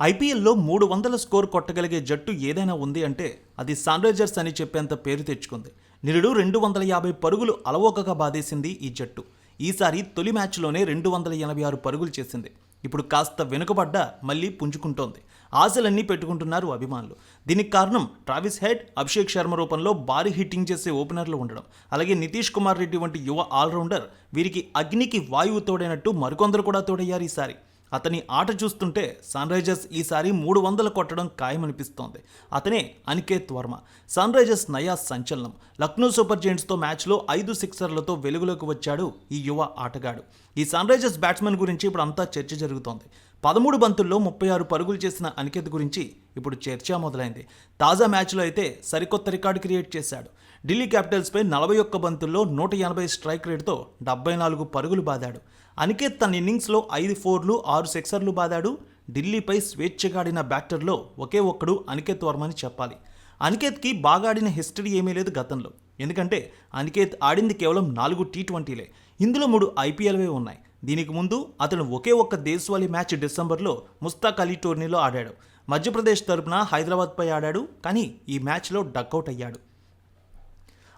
ఐపీఎల్లో మూడు వందల స్కోర్ కొట్టగలిగే జట్టు ఏదైనా ఉంది అంటే అది సన్రైజర్స్ అని చెప్పేంత పేరు తెచ్చుకుంది. నిరుడు రెండు వందల యాభై పరుగులు అలవోకగా బాధేసింది ఈ జట్టు. ఈసారి తొలి మ్యాచ్లోనే రెండు వందల ఎనభై ఆరు పరుగులు చేసింది. ఇప్పుడు కాస్త వెనుకబడ్డ మళ్ళీ పుంజుకుంటోంది. ఆశలన్నీ పెట్టుకుంటున్నారు అభిమానులు. దీనికి కారణం ట్రావిస్ హెడ్ అభిషేక్ శర్మ రూపంలో భారీ హిట్టింగ్ చేసే ఓపెనర్లు ఉండడం. అలాగే నితీష్ కుమార్ రెడ్డి వంటి యువ ఆల్రౌండర్ వీరికి అగ్నికి వాయువు తోడైనట్టు మరికొందరు కూడా తోడయ్యారు ఈసారి. అతని ఆట చూస్తుంటే సన్ రైజర్స్ ఈసారి మూడు వందలు కొట్టడం ఖాయమనిపిస్తోంది. అతనే అనికేత్ వర్మ. సన్ రైజర్స్ నయా సంచలనం. లక్నో సూపర్ జెయింట్స్తో మ్యాచ్లో ఐదు సిక్సర్లతో వెలుగులోకి వచ్చాడు ఈ యువ ఆటగాడు. ఈ సన్ రైజర్స్ బ్యాట్స్మెన్ గురించి ఇప్పుడు అంతా చర్చ జరుగుతోంది. పదమూడు బంతుల్లో ముప్పై ఆరు పరుగులు చేసిన అనికేత్ గురించి ఇప్పుడు చర్చ మొదలైంది. తాజా మ్యాచ్లో అయితే సరికొత్త రికార్డు క్రియేట్ చేశాడు. ఢిల్లీ క్యాపిటల్స్పై నలభై ఒక్క బంతుల్లో నూట ఎనభై స్ట్రైక్ రేట్తో డెబ్బై నాలుగు పరుగులు బాదాడు. అనికేత్ తన ఇన్నింగ్స్లో ఐదు ఫోర్లు ఆరు సిక్సర్లు బాదాడు. ఢిల్లీపై స్వేచ్ఛగాడిన బ్యాటర్లో ఒకే ఒక్కడు అనికేత్ వర్మ అని చెప్పాలి. అనికేత్కి బాగా ఆడిన హిస్టరీ ఏమీ లేదు గతంలో. ఎందుకంటే అనికేత్ ఆడింది కేవలం నాలుగు టీ ట్వంటీలే. ఇందులో మూడు ఐపీఎల్వే ఉన్నాయి. దీనికి ముందు అతను ఒకే ఒక్క దేశవాళీ మ్యాచ్ డిసెంబర్లో ముస్తాక్ అలీ టోర్నీలో ఆడాడు. మధ్యప్రదేశ్ తరపున హైదరాబాద్పై ఆడాడు కానీ ఈ మ్యాచ్లో డక్అవుట్ అయ్యాడు.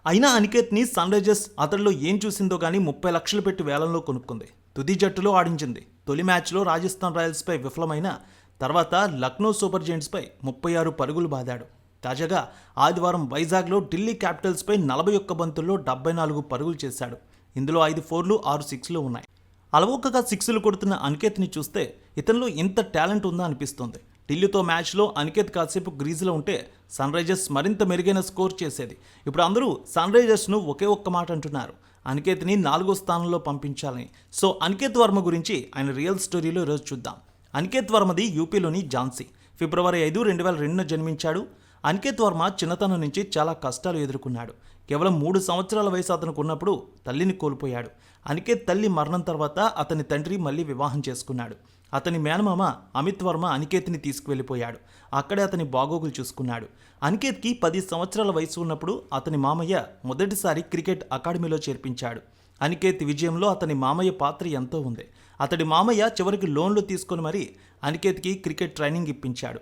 అయినా అనికేత్ని సన్ రైజర్స్ అతడిలో ఏం చూసిందో కానీ ముప్పై లక్షలు పెట్టి వేలంలో కొనుక్కుంది. తుది జట్టులో ఆడించింది. తొలి మ్యాచ్లో రాజస్థాన్ రాయల్స్పై విఫలమైన తర్వాత లక్నో సూపర్ జెయింట్స్పై ముప్పై ఆరు పరుగులు బాదాడు. తాజాగా ఆదివారం వైజాగ్లో ఢిల్లీ క్యాపిటల్స్పై నలభై ఒక్క బంతుల్లో డెబ్బై నాలుగు పరుగులు చేశాడు. ఇందులో ఐదు ఫోర్లు ఆరు సిక్స్లు ఉన్నాయి. అలవోకగా సిక్స్లు కొడుతున్న అనికేత్ని చూస్తే ఇతనిలో ఇంత టాలెంట్ ఉందా అనిపిస్తుంది. ఢిల్లీతో మ్యాచ్లో అనికేత్ కాసేపు గ్రీజులో ఉంటే సన్ రైజర్స్ మరింత మెరుగైన స్కోర్ చేసేది. ఇప్పుడు అందరూ సన్ రైజర్స్ను ఒకే ఒక్క మాట అంటున్నారు. అనికేత్ని నాలుగో స్థానంలో పంపించాలని. సో అనికేత్ వర్మ గురించి ఆయన రియల్ స్టోరీలో ఈరోజు చూద్దాం. అనికేత్ వర్మది యూపీలోని ఝాన్సీ. ఫిబ్రవరి ఐదు రెండు వేల రెండున జన్మించాడు. అనికేత్ వర్మ చిన్నతనం నుంచి చాలా కష్టాలు ఎదుర్కొన్నాడు. కేవలం మూడు సంవత్సరాల వయసు అతనికి ఉన్నప్పుడు తల్లిని కోల్పోయాడు. అనికేత్ తల్లి మరణం తర్వాత అతని తండ్రి మళ్ళీ వివాహం చేసుకున్నాడు. అతని మేనమామ అమిత్ వర్మ అనికేత్ని తీసుకువెళ్ళిపోయాడు. అక్కడే అతని బాగోగులు చూసుకున్నాడు. అనికేత్కి పది సంవత్సరాల వయసు ఉన్నప్పుడు అతని మామయ్య మొదటిసారి క్రికెట్ అకాడమీలో చేర్పించాడు. అనికేత్ విజయంలో అతని మామయ్య పాత్ర ఎంతో ఉంది. అతడి మామయ్య చివరికి లోన్లు తీసుకొని మరీ అనికేత్కి క్రికెట్ ట్రైనింగ్ ఇప్పించాడు.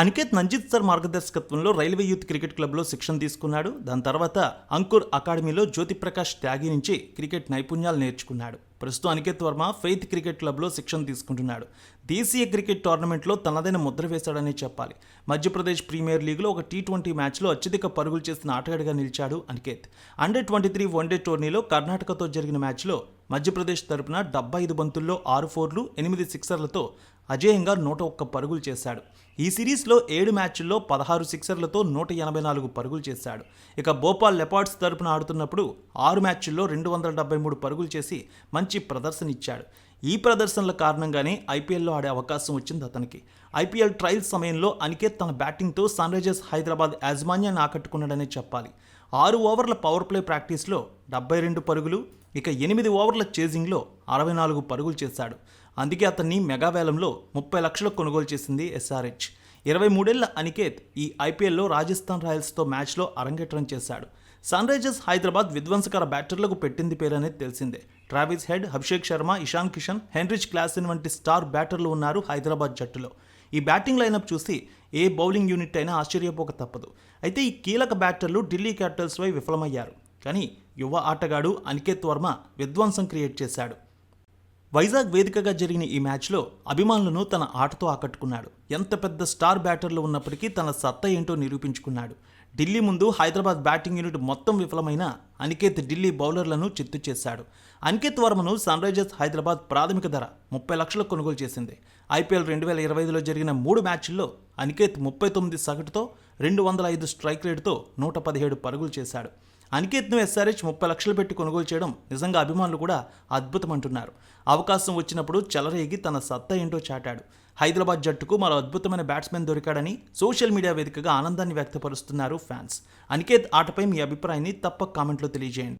అనికేత్ నంజిత్ సార్ మార్గదర్శకత్వంలో రైల్వే యూత్ క్రికెట్ క్లబ్లో శిక్షణ తీసుకున్నాడు. దాని తర్వాత అంకుర్ అకాడమీలో జ్యోతిప్రకాష్ త్యాగి నుంచి క్రికెట్ నైపుణ్యాలు నేర్చుకున్నాడు. ప్రస్తుతం అనికేత్ వర్మ ఫెయిత్ క్రికెట్ క్లబ్లో శిక్షణ తీసుకుంటున్నాడు. దేశీయ క్రికెట్ టోర్నమెంట్లో తనదైన ముద్ర వేశాడనే చెప్పాలి. మధ్యప్రదేశ్ ప్రీమియర్ లీగ్లో ఒక టీ ట్వంటీ మ్యాచ్లో అత్యధిక పరుగులు చేసిన ఆటగాడిగా నిలిచాడు Aniket. Under twenty three one day టోర్నీలో కర్ణాటకతో జరిగిన మ్యాచ్లో మధ్యప్రదేశ్ తరపున డెబ్బై ఐదు బంతుల్లో ఆరు ఫోర్లు ఎనిమిది సిక్సర్లతో అజేయంగా నూట ఒక్క పరుగులు చేశాడు. ఈ సిరీస్లో ఏడు మ్యాచ్ల్లో పదహారు సిక్సర్లతో నూట ఎనభై నాలుగు పరుగులు చేశాడు. ఇక భోపాల్ లెపార్డ్స్ తరపున ఆడుతున్నప్పుడు ఆరు మ్యాచ్ల్లో రెండు వందల డెబ్బై మూడు పరుగులు చేసి మంచి ప్రదర్శన ఇచ్చాడు ఈ ప్రదర్శనల కారణంగానే ఐపీఎల్లో ఆడే అవకాశం వచ్చింది అతనికి. ఐపీఎల్ ట్రయల్స్ సమయంలో అనికేత్ తన బ్యాటింగ్తో సన్ రైజర్స్ హైదరాబాద్ యాజమాన్యాన్ని ఆకట్టుకున్నాడనే చెప్పాలి. ఆరు ఓవర్ల పవర్ ప్లే ప్రాక్టీస్లో డెబ్బై రెండు పరుగులు ఇక ఎనిమిది ఓవర్ల చేజింగ్లో అరవై నాలుగు పరుగులు చేశాడు. అందుకే అతన్ని మెగావేలంలో ముప్పై లక్షలకు కొనుగోలు చేసింది ఎస్ఆర్హెచ్. ఇరవై మూడేళ్ళ అనికేత్ ఈ ఐపీఎల్లో రాజస్థాన్ రాయల్స్తో మ్యాచ్లో అరంగేట్రం చేశాడు. సన్ రైజర్స్ హైదరాబాద్ విధ్వంసకర బ్యాటర్లకు పెట్టింది పేరనేది తెలిసిందే. Travis Head Abhishek Sharma Ishan Kishan Heinrich Klaasen వంటి స్టార్ బ్యాటర్లు ఉన్నారు హైదరాబాద్ జట్టులో. ఈ బ్యాటింగ్ లైనప్ చూసి ఏ బౌలింగ్ యూనిట్ అయినా ఆశ్చర్యపోక తప్పదు. అయితే ఈ కీలక బ్యాటర్లు ఢిల్లీ క్యాపిటల్స్పై విఫలమయ్యారు. కానీ యువ ఆటగాడు అనికేత్ వర్మ విధ్వంసం క్రియేట్ చేశాడు. వైజాగ్ వేదికగా జరిగిన ఈ మ్యాచ్లో అభిమానులను తన ఆటతో ఆకట్టుకున్నాడు. ఎంత పెద్ద స్టార్ బ్యాటర్లు ఉన్నప్పటికీ తన సత్తా ఏంటో నిరూపించుకున్నాడు. ఢిల్లీ ముందు హైదరాబాద్ బ్యాటింగ్ యూనిట్ మొత్తం విఫలమైన అనికేత్ ఢిల్లీ బౌలర్లను చిత్తు చేశాడు. అనికేత్ వర్మను సన్ రైజర్స్ హైదరాబాద్ ప్రాథమిక ధర ముప్పై లక్షలకు కొనుగోలు చేసింది. ఐపీఎల్ రెండు వేల ఇరవై ఐదులో జరిగిన మూడు మ్యాచ్ల్లో అనికేత్ ముప్పై తొమ్మిది సగటుతో రెండు వందల ఐదు స్ట్రైక్ రేటుతో నూట పదిహేడు పరుగులు చేశాడు. అనికేత్ను ఎస్ఆర్హెచ్ ముప్పై లక్షలు పెట్టి కొనుగోలు చేయడం నిజంగా అభిమానులు కూడా అద్భుతం అంటున్నారు అవకాశం వచ్చినప్పుడు చెలరేగి తన సత్తా ఏంటో చాటాడు. హైదరాబాద్ జట్టుకు మరో అద్భుతమైన బ్యాట్స్మెన్ దొరికాడని సోషల్ మీడియా వేదికగా ఆనందాన్ని వ్యక్తపరుస్తున్నారు ఫ్యాన్స్. అనికేత్ ఆటపై మీ అభిప్రాయాన్ని తప్పక కామెంట్లో తెలియజేయండి.